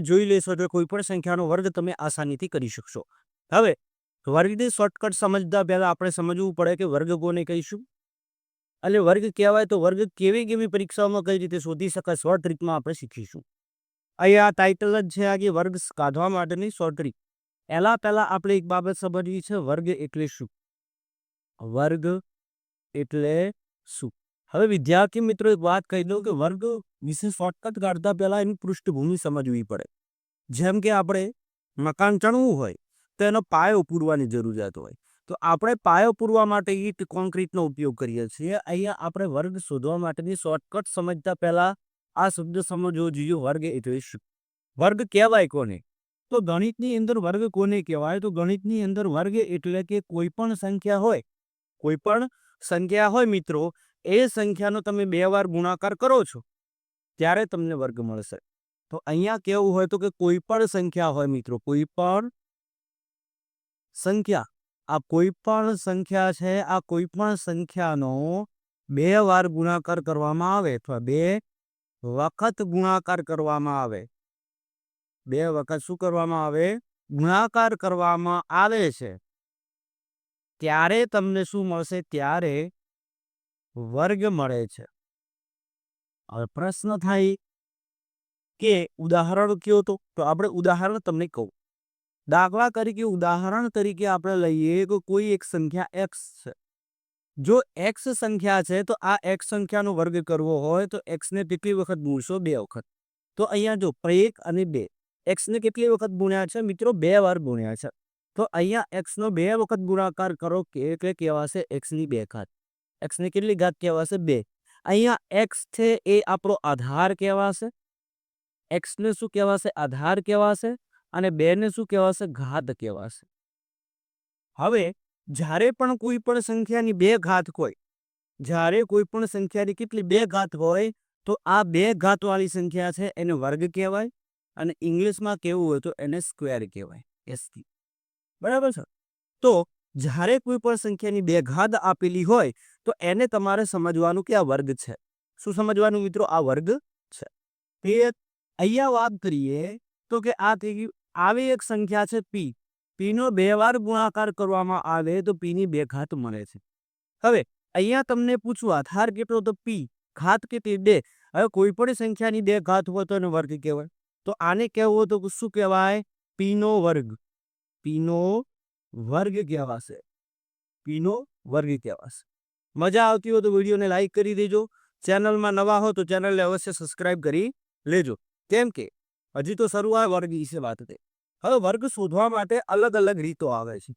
જોઈ લેશો તો કોઈ પણ સંખ્યાનો વર્ગ તમે આસાનીથી કરી શકશો. હવે, વર્ગની શોર્ટકટ સમજતા પહેલા આપણે સમજવું પડે કે વર્ગ કોને કહીશું? અને વર્ગ કહેવાય તો વર્ગ કેવી કેવી પરીક્ષાઓમાં કઈ રીતે શોધી શકાય શોર્ટ ટ્રીકમાં આપણે શીખીશું. અહીંયા આ ટાઇટલ જ છે આ કે વર્ગ કાઢવા માટેની શોર્ટ ટ્રીક એલા પહેલા આપણે એક બાબત સમજવી છે, વર્ગ એટલે શું? વર્ગ એટલે શું? હવે વિદ્યાર્થી મિત્રો વાત કહી દઉં કે વર્ગ વિશે શોર્ટકટ કાઢતા પહેલા એની પૃષ્ઠભૂમિ સમજવી પડે. જેમ કે આપણે મકાન ચણવું હોય, તો એનો પાયો પૂરવાની જરૂરિયાત હોય. તો આપણે પાયો પૂરવા માટે ઈટ કોન્ક્રીટનો ઉપયોગ કરીએ છીએ. અહીંયા આપણે વર્ગ શોધવા માટેની શોર્ટકટ સમજતા પહેલા આ શબ્દ સમજવો જોઈએ. વર્ગ એટલે શું વર્ગ કહેવાય કોને? તો ગણિતની અંદર વર્ગ કોને કહેવાય? તો ગણિતની અંદર વર્ગ એટલે કે કોઈ પણ સંખ્યા હોય. કોઈ પણ સંખ્યા હોય મિત્રો એ સંખ્યાનો તમે બે વાર ગુણાકાર કરો છો, ત્યારે તમને વર્ગ મળશે. તો અહીંયા કેવું હોય તો કે કોઈ પણ સંખ્યા હોય મિત્રો, કોઈ પણ સંખ્યા, આ કોઈ પણ સંખ્યા છે, આ કોઈ પણ સંખ્યાનો બે વાર ગુણાકાર કરવામાં આવે અથવા બે વખત ગુણાકાર કરવામાં આવે. બે વખત શું કરવામાં આવે? ગુણાકાર કરવામાં આવે છે. ત્યારે તમને શું મળશે? ત્યારે વર્ગ મળે છે. હવે પ્રશ્ન થાય કે ઉદાહરણ કયો તો? તો આપણે ઉદાહરણ તમને કહું. દાખલા તરીકે ઉદાહરણ તરીકે આપણે લઈએ કે કોઈ એક સંખ્યા એક્સ છે. જો એક્સ સંખ્યા છે તો આ એક્સ સંખ્યાનો વર્ગ કરવો હોય તો એક્સને કેટલી વખત ગુણશો? બે વખત. તો અહીંયા જો એક અને બે. એક્સને કેટલી વખત ગુણ્યા છે? મિત્રો, બે વાર ગુણ્યા છે. તો અહીંયા એક્સનો બે વખત ગુણાકાર કરો કે એટલે કહેવાશે એક્સની બે ઘાત. એક્સની કેટલી ઘાત કહેવાશે? બે. અહીંયા એક્સ છે એ આપણો આધાર કહેવાશે. એક્સને શું કહેવાશે? આધાર કહેવાશે અને બેને શું કહેવાશે? ઘાત કહેવાશે. હવે, જ્યારે પણ કોઈ પણ સંખ્યાની બે ઘાત હોય, જ્યારે કોઈ પણ સંખ્યાની કેટલી બે ઘાત હોય, તો આ બે ઘાતવાળી સંખ્યા છે એને વર્ગ કહેવાય અને ઇંગ્લિશમાં કેવું હોય તો એને સ્ક્વેર કહેવાય એસથી બરાબર છે? તો જ્યારે કોઈ પણ સંખ્યાની બે ઘાત આપેલી હોય તો એને તમારે સમજવાનું કે આ વર્ગ છે. શું સમજવાનું મિત્રો? આ વર્ગ છે. તે અહીંયા વાત કરીએ તો કે આ થઈ ગયું આવી એક સંખ્યા છે પી પીનો બે વાર ગુણાકાર કરવામાં આવે તો પીની બે ઘાત મળે છે. હવે અહીંયા તમને પૂછવું આધાર કેટલો તો પી ઘાત કેટલી બે? હવે કોઈ પણ સંખ્યાની બે ઘાત હોય તો એનો વર્ગ કહેવાય. તો આને કહેવું તો શું કહેવાય? પીનો વર્ગ. પીનો વર્ગ કહેવાશે. પીનો વર્ગ કહેવાશે. મજા આવતી હોય તો વિડીયોને લાઇક કરી દેજો. ચેનલમાં નવા હો તો ચેનલને અવશ્ય સબસ્ક્રાઇબ કરી લેજો. કેમ કે હજી તો શરૂઆત વર્ગ વિશે વાત થઈ. હવે વર્ગ શોધવા માટે અલગ અલગ રીતો આવે છે.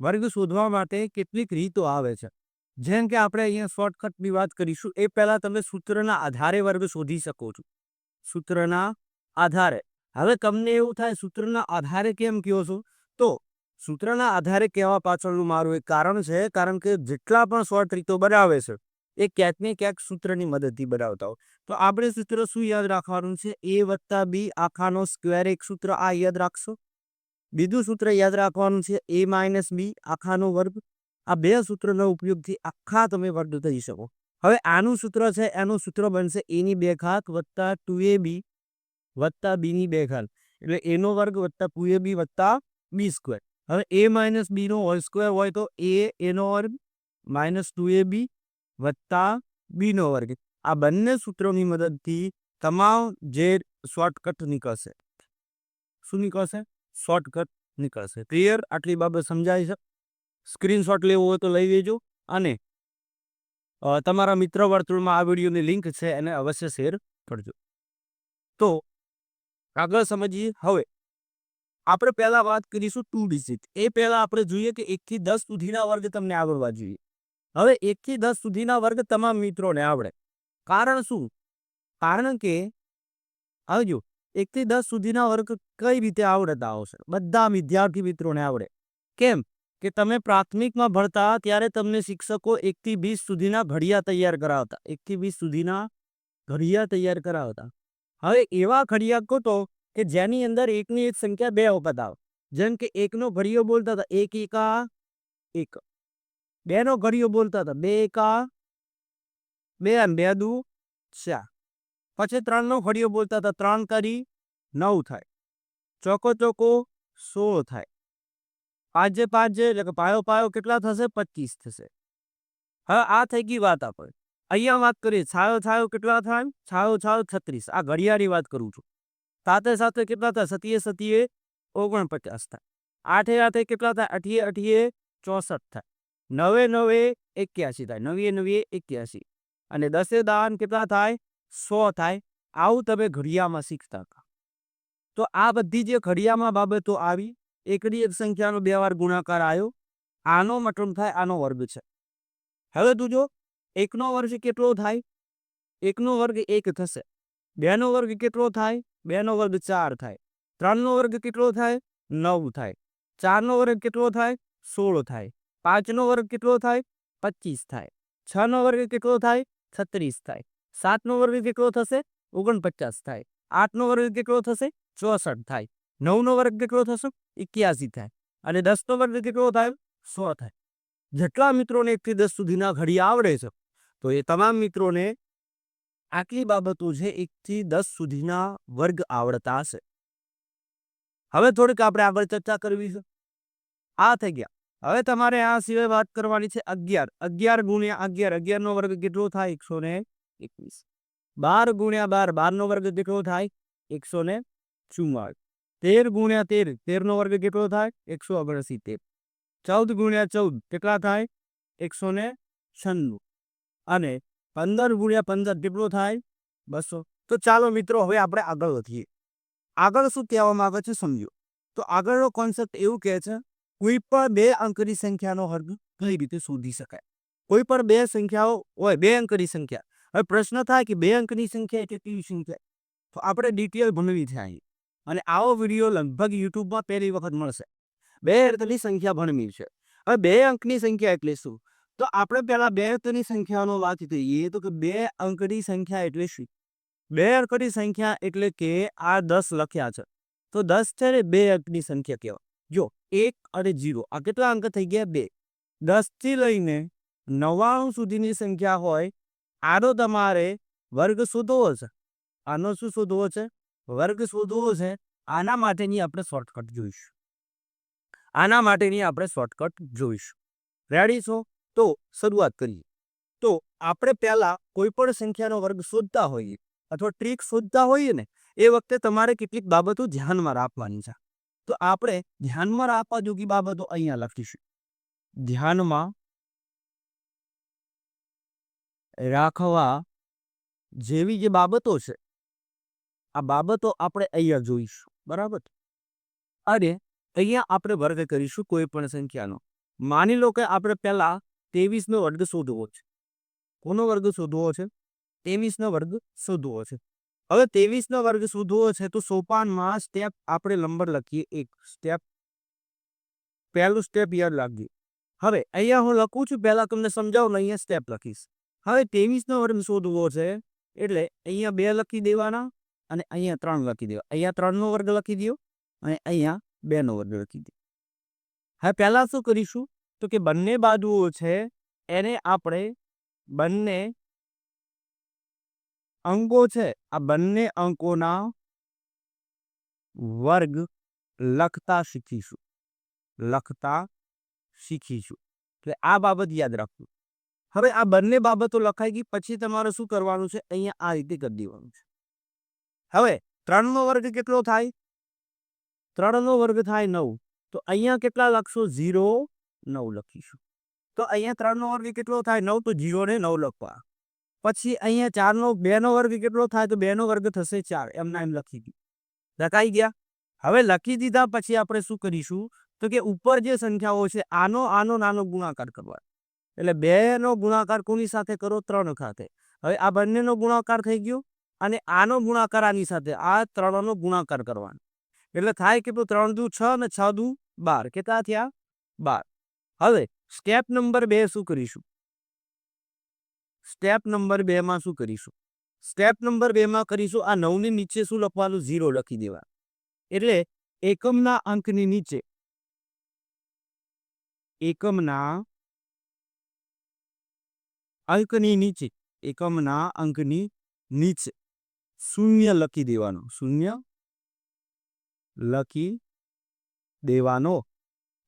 વર્ગ શોધવા માટે કેટલીક રીતો આવે છે. જેમ કે આપણે અહીંયા શોર્ટકટની વાત કરીશું. એ પહેલાં તમે સૂત્રના આધારે વર્ગ શોધી શકો છો. સૂત્રના આધારે. હવે તમને એવું થાય સૂત્રના આધારે કેમ કહો છો? તો સૂત્રના આધારે કહેવા પાછળનું મારું એક કારણ છે, કારણ કે જેટલા પણ શોર્ટ રીતો બનાવે છે, એ ક્યાંક ને ક્યાંક સૂત્રની મદદથી બનાવતા હોય. તો આપણે સૂત્ર શું યાદ રાખવાનું છે? એ વત્તા બી આખાનો સ્ક્વેર એક સૂત્ર આ યાદ રાખશો? બીજું સૂત્ર યાદ રાખવાનું છે એ માઇનસ બી આખાનો વર્ગ. આ બે સૂત્રનો ઉપયોગથી આખા તમે વર્ગ થઈ શકો. હવે આનું સૂત્ર છે, એનું સૂત્ર બનશે એની બે ઘાત વત્તા ટુ એ બી વત્તા બીની બે ઘાત. એટલે એનો વર્ગ વત્તા ટુ એ બી વત્તા બી સ્ક્વેર હવે એ માઇનસ બીનો હોલ સ્ક્વેર હોય તો એ એનો વર્ગ માઇનસ ટુ એ બી વત્તા બીનો વર્ગ. આ બંને સૂત્રોની મદદથી તમામ જે શોર્ટકટ નીકળશે. શું નીકળશે? શોર્ટકટ નીકળશે. ક્લિયર આટલી બાબત સમજાય છે? સ્ક્રીનશોટ લેવો હોય તો લઈ લેજો અને તમારા મિત્ર વર્તુળમાં આ વિડીયોની લિંક છે એને અવશ્ય શેર કરજો. તો, આગળ સમજીએ. હવે આપણે પહેલા વાત કરીશું ટુ ડિજિટ એ પહેલા આપણે જોઈએ કે એકથી દસ સુધીના વર્ગ તમને આવડવા જોઈએ હવે એકથી દસ સુધીના વર્ગ તમામ મિત્રોને આવડે. કારણ શું? કારણ કે આવજો એકથી દસ સુધીના વર્ગ કઈ રીતે આવડતા આવશે બધા વિદ્યાર્થી મિત્રોને આવડે. કેમ? કે તમે પ્રાથમિકમાં ભણતા ત્યારે તમને શિક્ષકો એકથી વીસ સુધીના ઘડિયા તૈયાર કરાવતા. એકથી વીસ સુધીના ઘડિયા તૈયાર કરાવતા. હવે એવા ઘડિયા કહો કે જેની અંદર એકની એક સંખ્યા બે વખત આવે. જેમ કે એકનો ઘડિયો બોલતા હતા, એક, એકા એક. બેનો ઘડિયો બોલતા હતા, બે, એકા બે અને બે દુ, ચાર. પછી ત્રણનો ઘડિયો બોલતા હતા, ત્રણ કરી, નવ થાય. ચોકો ચોકો, સોળ થાય. પાંચે પાંચે, એટલે કે પાયો પાયો કેટલા થશે? પચીસ થશે. હવે આ થઈ ગઈ વાત આપણે. અહીંયા વાત કરીએ, છાયો છાયો કેટલા થાય? છાયો છાયો છત્રીસ. આ ઘડિયાળની વાત કરું છું. સાથે સાથે કેટલા હતા સતીએ સતીએ ઓગણપચાસ થાય. આઠે આઠે કેટલા થાય? અઠીએ અઠીએ ચોસઠ થાય. નવે નવે એક્યાસી થાય. નવીએ નવીએ એક્યાસી. અને દસે દાન કેટલા થાય? સો થાય. આવું તમે ઘડિયામાં શીખતા હતા. તો આ બધી જે ઘડિયામાં બાબતો આવી એકડી એક સંખ્યાનો બે વાર ગુણાકાર આવ્યો. આનો મતલબ થાય આનો વર્ગ છે. હવે તું જો, એકનો વર્ગ કેટલો થાય? એકનો વર્ગ એક થશે. બેનો વર્ગ કેટલો થાય? બેનો વર્ગ ચાર થાય. ત્રણનો વર્ગ કેટલો થાય? નવ થાય. ચારનો વર્ગ કેટલો થાય? સોળ થાય. પાંચનો વર્ગ કેટલો થાય? પચીસ થાય. છનો વર્ગ કેટલો થાય? છત્રીસ થાય. સાતનો વર્ગ કેટલો થશે? ઓગણપચાસ થાય. આઠનો વર્ગ કેટલો થશે? ચોસઠ થાય. નવનો વર્ગ કેટલો થશે? એક્યાસી થાય. અને દસનો વર્ગ કેટલો થાય? સો થાય. જેટલા મિત્રોને એકથી દસ સુધીના ઘડી આવડે છે, તો એ તમામ મિત્રોને આટલી બાબતો છે એકથી દસ સુધીના વર્ગ આવડતા હશે. હવે થોડીક આપણે આગળ ચર્ચા કરવી છે. આ થઈ ગયા. હવે તમારે આ સિવાય વાત કરવાની છે અગિયાર. અગિયાર ગુણ્યા અગિયાર. અગિયારનો વર્ગ કેટલો થાય? એકસો ને એકવીસ. બાર ગુણ્યા બાર. બારનો વર્ગ કેટલો થાય? એકસો ને ચુમ્માળીસ તેર ગુણ્યા તેર. તેરનો વર્ગ કેટલો થાય? એકસો ઓગણસિત્તેર. ચૌદ ગુણ્યા ચૌદ. કેટલા થાય? એકસો ને છન્નું. અને પંદર ગુણ્યા પંદર કેટલો થાય? બસો. તો ચાલો મિત્રો, હવે આપણે આગળ વધીએ. આગળ શું કહેવામાં આવે છે સમજો. તો આગળનો કોન્સેપ્ટ એવું કહે છે, કોઈ પણ બે અંકની સંખ્યાનો હર્ગ કઈ રીતે શોધી શકાય? કોઈ પણ બે સંખ્યાઓ હોય, બે અંકની સંખ્યા. હવે પ્રશ્ન થાય કે બે અંકની સંખ્યા એટલે કેવી સંખ્યા? તો આપણે ડિટેલ ભણવી છે અહીં. અને આવો વીડિયો લગભગ યુટ્યુબમાં પહેલી વખત મળશે. બે અંકની સંખ્યા ભણવી છે. હવે બે અંકની સંખ્યા એટલે શું? તો આપણે પહેલા બે અંકની સંખ્યાનો વાત કરીએ તો કે બે અંકની સંખ્યા એટલે શું? બે અંકની સંખ્યા એટલે કે આ દસ લખ્યા છે. તો દસ છે ને બે અંકની સંખ્યા કહેવાય. જો, એક અને જીરો, આ કેટલા અંક થઈ ગયા? બે. દસથી લઈને નવ્વાણું સુધીની સંખ્યા હોય, આનો તમારે વર્ગ શોધવો છે. આનો શું શોધવો છે? વર્ગ શોધવો છે. આના માટેની આપણે શોર્ટકટ જોઈશું. આના માટેની આપણે શોર્ટકટ જોઈશું. રેડી છો? તો શરૂઆત કરીએ. તો આપણે પહેલા કોઈ પણ સંખ્યાનો વર્ગ શોધતા હોઈએ અથવા ટ્રીક શોધતા હોઈએ ને, એ વખતે તમારે કેટલીક બાબતો ધ્યાનમાં રાખવાની છે. તો આપણે ધ્યાનમાં રાખવા જોગી બાબતો અહીંયા લખીશું. ધ્યાનમાં રાખવા જેવી જે બાબતો છે, આ બાબતો આપણે અહીંયા જોઈશું, બરાબર? અને અહીંયા આપણે વર્ગ કરીશું કોઈ પણ સંખ્યાનો. માની લો કે આપણે પહેલા ત્રેવીસનો વર્ગ શોધવો છે. કોનો વર્ગ શોધવો છે? ત્રેવીસનો વર્ગ શોધવો છે. હવે ત્રેવીસનો વર્ગ શોધવો છે તો સોપાનમાં સ્ટેપ આપણે નંબર લખીએ એક. સ્ટેપ પહેલું સ્ટેપ યાદ લાગ્યું હવે અહીંયા હું લખું છું, પહેલા તમને સમજાવું અહીંયા સ્ટેપ લખીશ. હવે ત્રેવીસનો વર્ગ શોધવો છે એટલે અહીંયા બે લખી દેવાના અને અહીંયા ત્રણ લખી દેવા. અહીંયા ત્રણનો વર્ગ લખી દો અને અહીંયા બેનો વર્ગ લખી દો હવે પહેલાં શું કરીશું? તો કે બંને બાજુઓ છે, એને આપણે બંને અંકો છે, આ બંને અંકોના વર્ગ લખતા શીખીશું. લખતા શીખીશું. એટલે આ બાબત યાદ રાખવું હવે આ બંને બાબતો લખાઈ ગઈ, પછી તમારે શું કરવાનું છે? અહીંયા આ રીતે કરી દેવાનું છે. હવે ત્રણનો વર્ગ કેટલો થાય? ત્રણનો વર્ગ થાય નવ. તો અહીંયા કેટલા લખશો? ઝીરો નવ લખીશું. તો અહીંયા ત્રણનો વર્ગ કેટલો થાય? નવ તો જીરોને નવ લખવા. પછી અહીંયા ચારનો, બેનો વર્ગ કેટલો થાય? તો બેનો વર્ગ થશે ચાર. એમના એમ લખી દીધું લખાઈ ગયા? હવે લખી દીધા, પછી આપણે શું કરીશું? તો કે ઉપર જે સંખ્યાઓ છે, આનો આનો, નાનો ગુણાકાર કરવા એટલે બેનો ગુણાકાર કોની સાથે કરો? ત્રણ ખાતે હવે આ બંનેનો ગુણાકાર થઈ ગયો અને આનો ગુણાકાર આની સાથે. આ ત્રણનો ગુણાકાર કરવાનો. એટલે થાય કેટલું? ત્રણ દુ છ અને છ દુ બાર. કેટલા થયા? બાર. હવે સ્ટેપ નંબર બે શું કરીશું? સ્ટેપ નંબર બે માં શું કરીશું? સ્ટેપ નંબર બે માં કરીશું, આ નવની નીચે શું લખવાનું? ઝીરો લખી દેવા એટલે એકમના અંકની નીચે એકમના અંકની નીચે, એકમના અંકની નીચે શૂન્ય લખી દેવાનો. શૂન્ય લખી દેવાનો.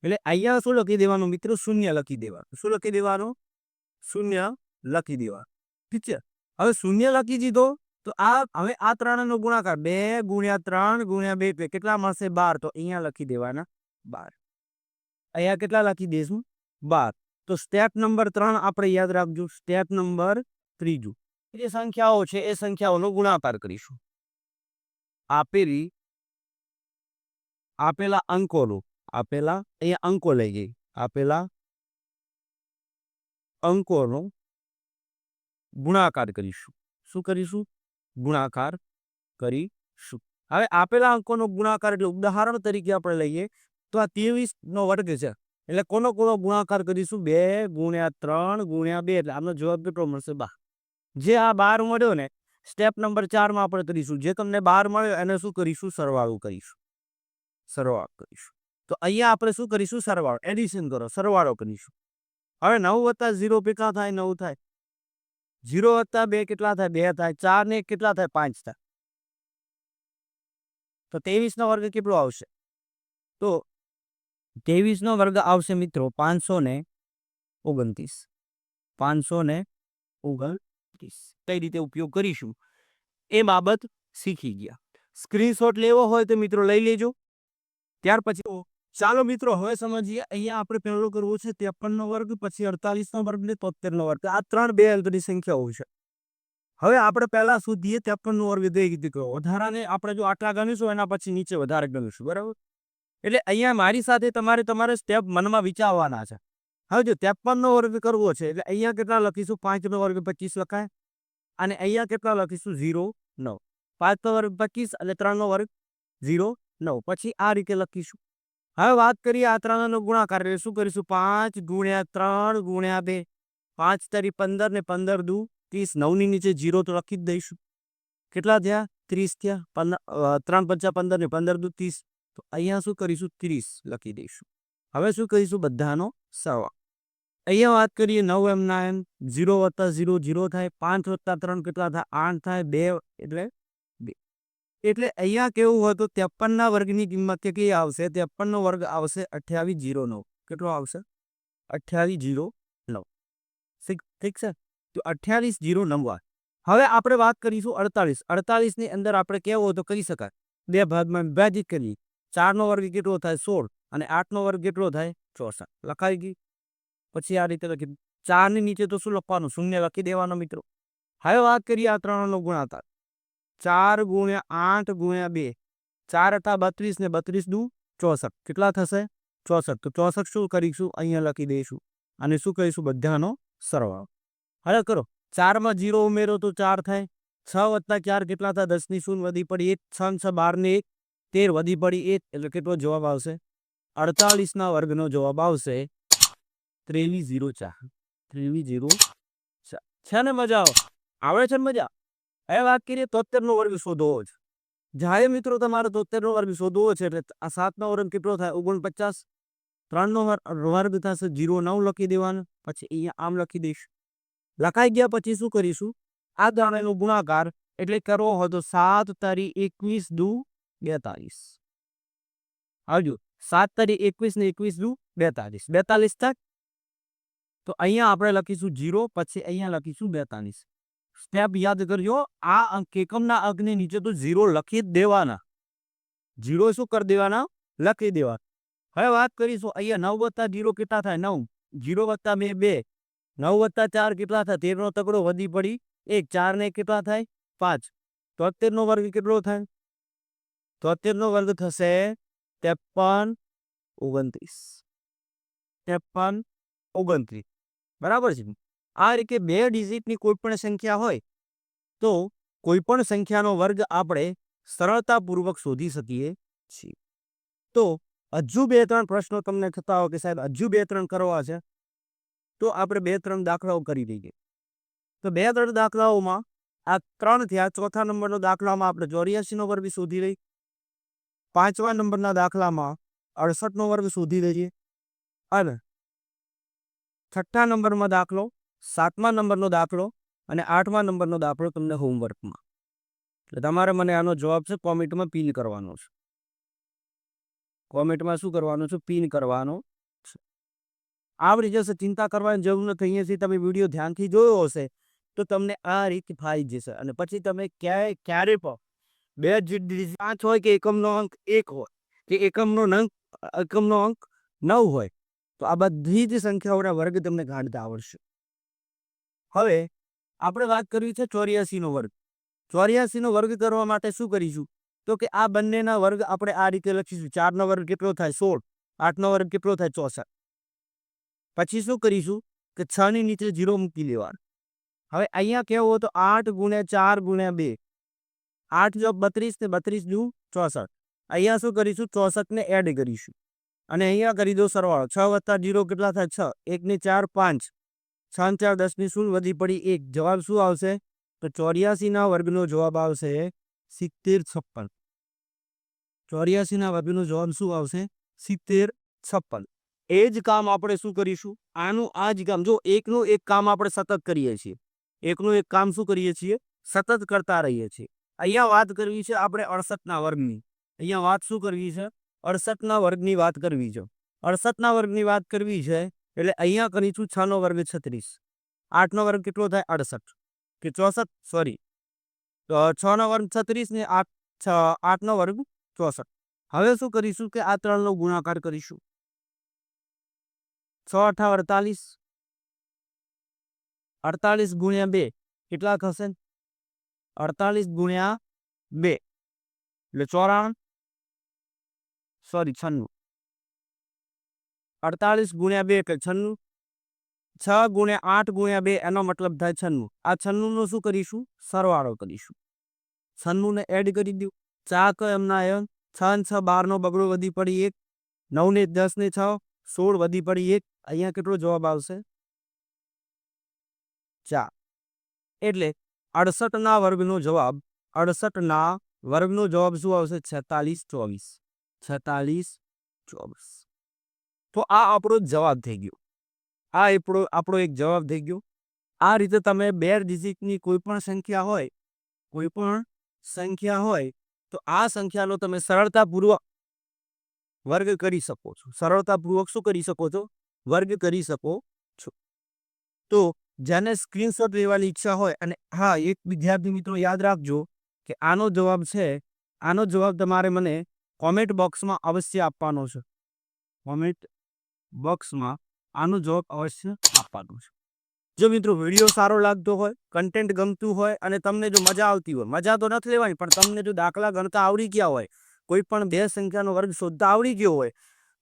એટલે અહીંયા શું લખી દેવાનું મિત્રો? શૂન્ય લખી દેવાનું. શું લખી દેવાનું? શૂન્ય લખી દેવાનું. ઠીક છે? હવે શૂન્ય લખી દીધો તો આ, હવે આ ત્રણનો ગુણાકાર બે ગુણ્યા ત્રણ ગુણ્યા બે બે કેટલા મળશે? બાર. તો અહીંયા લખી દેવાના બાર. અહીંયા કેટલા લખી દઈશું? બાર. તો સ્ટેપ નંબર ત્રણ આપણે યાદ રાખજો. સ્ટેપ નંબર ત્રીજું. જે સંખ્યાઓ છે, એ સંખ્યાઓનો ગુણાકાર કરીશું. આપેલી, આપેલા અંકોનો આપેલા અહીંયા અંકો લઈ જઈ આપેલા અંકોનો ગુણાકાર કરીશું. શું કરીશું? ગુણાકાર કરીશું. હવે આપેલા અંકોનો ગુણાકાર એટલે ઉદાહરણ તરીકે આપણે લઈએ તો આ ત્રેવીસ નો વર્ગ છે. એટલે કોનો કોનો ગુણાકાર કરીશું? બે ગુણ્યા ત્રણ ગુણ્યા બે એટલે આમનો જવાબ કેટલો મળશે? બાર. જે આ બાર મળ્યો ને સ્ટેપ નંબર ચારમાં આપણે કરીશું. જે તમને બાર મળ્યો એને શું કરીશું? સરવાળું કરીશું. સરવાળો કરીશું. તો અહીંયા આપણે શું કરીશું? સરવાળો એડિશન કરો, સરવાળો કરીશું. હવે નવ વત્તા ઝીરો કેટલા થાય? નવ થાય. ઝીરો વત્તા બે કેટલા થાય? બે થાય. ચાર ને કેટલા થાય? પાંચ થાય. તો ત્રેવીસ વર્ગ કેટલો આવશે? તો ત્રેવીસ વર્ગ આવશે મિત્રો પાંચસો ને ઓગણત્રીસ. પાંચસો ને ઓગણત્રીસ. કઈ રીતે ઉપયોગ કરીશું? એ બાબત શીખી ગયા. સ્ક્રીનશોટ લેવો હોય તો મિત્રો લઈ લેજો. ત્યાર પછી ચાલો મિત્રો, હવે સમજીએ. અહીંયા આપણે પહેલો કરવો છે ત્રેપનનો વર્ગ, પછી અડતાલીસનો વર્ગ ને તોતેરનો વર્ગ. આ ત્રણ બે અંકની સંખ્યાઓ છે. હવે આપણે પહેલા શોધીએ ત્રેપનનો વર્ગ દઈ કહો વધારાને આપણે જો આટલા ગણીશું, એના પછી નીચે વધારે ગણીશું, બરાબર? એટલે અહીંયા મારી સાથે તમારે તમારે સ્ટેપ મનમાં વિચારવાના છે. હવે જો ત્રેપનનો વર્ગ કરવો છે, એટલે અહીંયા કેટલા લખીશું? પાંચનો વર્ગ પચીસ લખાય. અને અહીંયા કેટલા લખીશું? ઝીરો નવ. પાંચનો વર્ગ પચીસ અને ત્રણનો વર્ગ ઝીરો નવ. પછી આ રીતે લખીશું. હવે વાત કરીએ આ ત્રણનો ગુણાકાર એટલે શું કરીશું? પાંચ ગુણ્યા ત્રણ ગુણ્યા બે. પાંચ તારી પંદર ને પંદર દુ. ત્રીસ. નવની નીચે જીરો તો લખી જ દઈશું. કેટલા થયા? ત્રીસ થયા. પંદર ત્રણ પચાસ પંદર ને પંદર દુ ત્રીસ. તો અહીંયા શું કરીશું? ત્રીસ લખી દઈશું. હવે શું કરીશું? બધાનો સરવાળો. અહીંયા વાત કરીએ નવ એમના એમ. ઝીરો વત્તા ઝીરો ઝીરો થાય. પાંચ વત્તા ત્રણ કેટલા થાય આઠ થાય. બે એટલે એટલે અહીંયા કેવું હોય તો ત્રેપનના વર્ગની કિંમત કેટલી આવશે? ત્રેપનનો વર્ગ આવશે અઠ્યાવીસ જીરો નવ. કેટલો આવશે? અઠ્યાવીસ જીરો નવ. ઠીક છે? તો અઠ્યાવીસ જીરો નવ હવે આપણે વાત કરીશું અડતાલીસ. અડતાલીસની અંદર આપણે કેવો હતો કરી શકાય. બે ભાગમાં વિભાજિત કરીએ. ચારનો વર્ગ કેટલો થાય? સોળ. અને આઠનો વર્ગ કેટલો થાય? ચોસઠ. લખાઈ ગઈ પછી આ રીતે લખી ચારની નીચે તો શું લખવાનું? શૂન્ય લખી દેવાનો મિત્રો. હવે વાત કરીએ આ ત્રણનો ગુણાકાર. ચાર ગુણ્યા આઠ ગુણ્યા બે. ચાર અઠા બત્રીસ ને બત્રીસ દુ ચોસઠ. કેટલા થશે? ચોસઠ. તો ચોસઠ શું કરીશું? અહીંયા લખી દઈશું. અને શું કહીશું બધાનો સરવાળો. હવે કરો. ચારમાં જીરો ઉમેરો તો ચાર થાય. છ વત્તા ચાર કેટલા થાય દસની શૂન્ય વધી પડી એક. છ છ બાર ને એક. તેર વધી પડી એક. એટલે કેટલો જવાબ આવશે? અડતાલીસના વર્ગનો જવાબ આવશે ત્રેવીસ જીરો ચાર. ત્રેવીસ જીરો ચાર. છે ને મજા આવે. છે ને મજા? હવે વાત કરીએ તોતેરનો વર્ગ શોધવો છે જ્યારે મિત્રો તમારે તોતેરનો વર્ગ શોધવો છે એટલે આ સાતનો વર્ગ કેટલો થાય? ઓગણપચાસ. ત્રણનો વર્ગ થશે જીરો નવ લખી દેવાનો, પછી અહીંયા આમ લખી દઈશ. લખાઈ ગયા પછી શું કરીશું? આ ત્રણેયનો ગુણાકાર એટલે કરવો હોય તો સાત તારી એકવીસ દુ બેતાલીસ. આવજો. સાત તારી એકવીસ ને એકવીસ દુ બેતાલીસ. બેતાલીસ તક તો અહીંયા આપણે લખીશું જીરો, પછી અહીંયા લખીશું બેતાલીસ. સ્ટેપ યાદ કરજો આ અંક એકમના અંકની નીચે તો ઝીરો લખી જ દેવાના. ઝીરો શું કરી દેવાના? લખી દેવાના. હવે વાત કરીશું, અહીંયા નવ વત્તા જીરો કેટલા થાય? નવ. જીરો વત્તા બે બે. નવ વત્તા ચાર કેટલા થાય? તેરનો તકડો વધી પડી. એક, ચાર ને કેટલા થાય? પાંચ. તોતેરનો વર્ગ કેટલો થાય? તોતેરનો વર્ગ થશે ત્રેપન ઓગણત્રીસ. ત્રેપન ઓગણત્રીસ. બરાબર છે? આ રીતે બે ડિજિટની કોઈ પણ સંખ્યા હોય, તો કોઈ પણ સંખ્યાનો વર્ગ આપણે સરળતાપૂર્વક શોધી શકીએ છીએ. તો હજુ બે ત્રણ પ્રશ્નો તમને થતા હોય કે સાહેબ હજુ બે ત્રણ કરવા છે, તો આપણે બે ત્રણ દાખલાઓ કરી દઈએ તો બે ત્રણ દાખલાઓમાં આ ત્રણ થયા, ચોથા નંબરનો દાખલામાં આપણે ચોર્યાસીનો વર્ગ શોધી લઈ પાંચમા નંબરના દાખલામાં અડસઠનો વર્ગ શોધી લઈએ. અને છઠ્ઠા નંબરમાં દાખલો સાતમા નંબરનો દાખલો અને આઠમા નંબરનો દાખલો તમને હોમવર્કમાં. એટલે તમારે મને આનો જવાબ છે કોમેન્ટમાં પિન કરવાનો છે. કોમેન્ટમાં શું કરવાનું છે? પિન કરવાનો છે. આવડી જશે ચિંતા કરવાની જરૂર નથી. અહીંયાથી તમે વીડિયો ધ્યાનથી જોયો હશે તો તમને આ રીત ફાઈ જશે. અને પછી તમે ક્યાંય, ક્યારે પણ બે પાંચ હોય કે એકમનો અંક એક હોય કે એકમનો અંક એકમનો અંક નવ હોય તો આ બધી જ સંખ્યાઓના વર્ગ તમને ગાંઠતા આવડશે. હવે આપણે વાત કરવી છે ચોર્યાસીનો વર્ગ. ચોર્યાસીનો વર્ગ કરવા માટે શું કરીશું? તો કે આ બંનેના વર્ગ આપણે આ રીતે લખીશું. ચારનો વર્ગ કેટલો થાય? સોળ. આઠનો વર્ગ કેટલો થાય? ચોસઠ. પછી શું કરીશું? કે છ ની નીચે જીરો મૂકી લેવાનું હવે અહીંયા કેવું તો આઠ ગુણ્યા ચાર ગુણ્યા બે. આઠ જો બત્રીસ ને બત્રીસ દુ ચોસઠ. અહીંયા શું કરીશું? ચોસઠને એડ કરીશું. અને અહીંયા કરી દો સરવાળો. છ વત્તા જીરો કેટલા થાય? છ. એકની ચાર, પાંચ. ને ચાર દસની શૂન્ય વધી પડી. એક જવાબ શું આવશે? તો ચોર્યાસીના વર્ગનો જવાબ આવશે સિત્તેર છપ્પન. ચોર્યાસીના વર્ગનો જવાબ શું આવશે? સિત્તેર છપ્પન. એ જ કામ આપણે શું કરીશું? આનું આ જ કામ. જો એકનું એક કામ આપણે સતત કરીએ છીએ, એકનું એક કામ શું કરીએ છીએ? સતત કરતા રહીએ છીએ. અહીંયા વાત કરવી છે આપણે અડસઠના વર્ગની. અહીંયા વાત શું કરવી છે? અડસઠના વર્ગની વાત કરવી છે. અડસઠના વર્ગની વાત કરવી છે એટલે અહીંયા કરીશું છ નો વર્ગ છત્રીસ. આઠનો વર્ગ કેટલો થાય? અડસઠ. કે ચોસઠ? સોરી. તો છ નો વર્ગ છત્રીસ ને આઠ આઠનો વર્ગ ચોસઠ. હવે શું કરીશું કે આ ત્રણનો ગુણાકાર કરીશું. છ અઠા અડતાલીસ. અડતાલીસ ગુણ્યા બે. કેટલા થશે? અડતાલીસ ગુણ્યા બે. એટલે ચોરાણું. સોરી, છન્નું. અડતાલીસ ગુણ્યા બે એટલે છન્નું છ ગુણ્યા આઠ ગુણ્યા બે એનો મતલબ થાય છન્નું આ છન્નુંનો શું કરીશું સરવાળો કરીશું છન્નુંને એડ કરી દઉં ચાક એમના એમ છ ને છ બારનો બગડો વધી પડી એક નવ ને દસ ને છ સોળ વધી પડી એક અહીંયા કેટલો જવાબ આવશે ચાર એટલે અડસઠના વર્ગનો જવાબ અડસઠના વર્ગનો જવાબ શું આવશે? છેતાલીસ ચોવીસ. છેતાલીસ ચોવીસ. તો આ આપણો જવાબ થઈ ગયો. આ આપણો આપણો એક જવાબ થઈ ગયો. આ રીતે તમે બે ડિજિટની કોઈ પણ સંખ્યા હોય, કોઈ પણ સંખ્યા હોય, તો આ સંખ્યાનો તમે સરળતાપૂર્વક વર્ગ કરી શકો છો. સરળતાપૂર્વક શું કરી શકો છો? વર્ગ કરી શકો છો. તો જેને સ્ક્રીનશોટ લેવાની ઈચ્છા હોય અને હા, એક વિદ્યાર્થી મિત્રો યાદ રાખજો કે આનો જવાબ છે, આનો જવાબ તમારે મને કોમેન્ટ બોક્સમાં અવશ્ય આપવાનો છે. કોમેન્ટ બોક્સમાં આનો જવાબ અવશ્ય આપવાનો છે. જો મિત્રો વીડિયો સારો લાગતો હોય કન્ટેન્ટ ગમતું હોય અને તમને જો મજા આવતી હોય, મજા તો નથી લેવાની, પણ તમને જો દાખલા ગણતા આવડી ગયા હોય, કોઈ પણ બે સંખ્યાનો વર્ગ શોધતા આવડી ગયો હોય,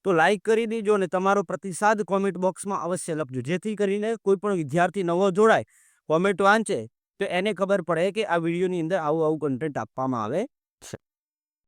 તો લાઈક કરી દેજો અને તમારો પ્રતિસાદ કોમેન્ટ બોક્સમાં અવશ્ય લખજો. જેથી કરીને કોઈ પણ વિદ્યાર્થી નવો જોડાય કોમેન્ટ વાંચે, તો એને ખબર પડે કે આ વિડીયોની અંદર આવું આવું કન્ટેન્ટ આપવામાં આવે